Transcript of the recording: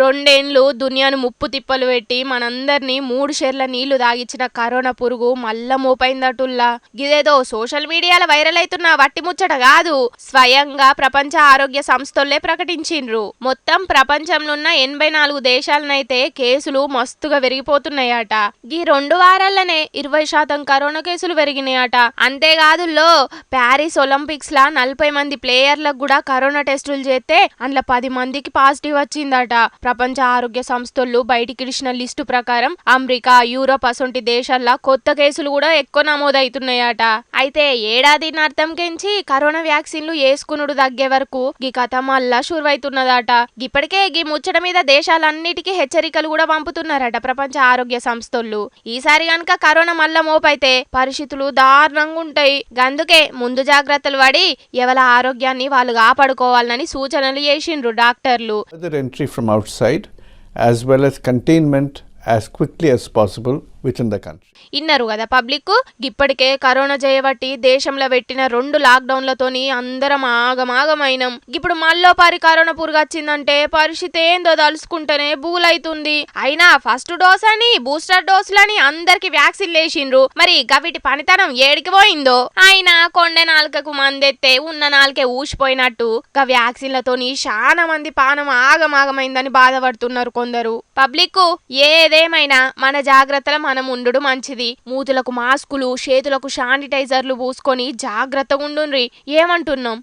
రెండేండ్లు దునియాను ముప్పు తిప్పలు పెట్టి మనందరినీ మూడు షేర్ల నీళ్ళు తాగిచ్చిన కరోనా పురుగు మల్ల మోపైందటుల్లా. గిదేదో సోషల్ మీడియాలో వైరల్ అవుతున్న వట్టి ముచ్చట కాదు. స్వయంగా ప్రపంచ ఆరోగ్య సంస్థలే ప్రకటించిండ్రు. మొత్తం ప్రపంచంలో ఉన్న ఎనభై నాలుగు దేశాలనైతే కేసులు మస్తుగా పెరిగిపోతున్నాయట ఈ రెండు వారాలనే ఇరవై శాతం కరోనా కేసులు పెరిగినాయట. అంతేకాదుల్లో ప్యారిస్ ఒలింపిక్స్ లా నలభై మంది ప్లేయర్లకు కూడా కరోనా టెస్టులు చేస్తే అందులో పది మందికి పాజిటివ్ వచ్చిందట. ప్రపంచ ఆరోగ్య సంస్థలు బయటికి ఇచ్చిన లిస్టు ప్రకారం అమెరికా యూరోప్ అసొంటి దేశాల్లో కొత్త కేసులు కూడా ఎక్కువ నమోదవుతున్నాయట అయితే ఏడాది అర్థంకెంచి కరోనా వ్యాక్సిన్లు వేసుకునుడు తగ్గే వరకు గీ కథ మళ్ళా షురువైతున్నదట. ఇప్పటికే గీ ముచ్చట మీద దేశాలన్నిటికీ హెచ్చరికలు కూడా పంపుతున్నారట ప్రపంచ ఆరోగ్య సంస్థలు ఈసారి గనక కరోనా మళ్ళా మోపైతే పరిస్థితులు దారుణంగా ఉంటాయి. గందుకే ముందు జాగ్రత్తలు పడి ఎవల ఆరోగ్యాన్ని వాళ్ళు కాపాడుకోవాలని సూచనలు చేసిండ్రు డాక్టర్లు. Outside as well as containment as quickly as possible ఇన్నారు కదా పబ్లిక్ ఇప్పటికే కరోనా చేయబట్టి దేశంలో పెట్టిన రెండు లాక్డౌన్లతోని అందరం ఆగమాగమైనం. ఇప్పుడు మళ్ళో పారి కరోనా పురుగు వచ్చిందంటే పరిస్థితి ఏందో తలుసుకుంటేనే బూలైతుంది. అయినా ఫస్ట్ డోస్ అని బూస్టర్ డోసులని అందరికి వ్యాక్సిన్ లేచిండ్రు మరి గవిటి పనితనం ఏడికి పోయిందో? అయినా కొండ నాలుకకు మందెత్తే ఉన్న నాలుకే ఊసిపోయినట్టు. గా వ్యాక్సిన్లతోని చాలా మంది పానం ఆగమాగమైందని బాధపడుతున్నారు కొందరు. పబ్లిక్ ఏదేమైనా మన జాగ్రత్తలు మనం ఉండడు మంచిది. మూతులకు మాస్కులు చేతులకు శానిటైజర్లు పూసుకొని జాగ్రత్తగా ఉండుండ్రి ఏమంటున్నాం?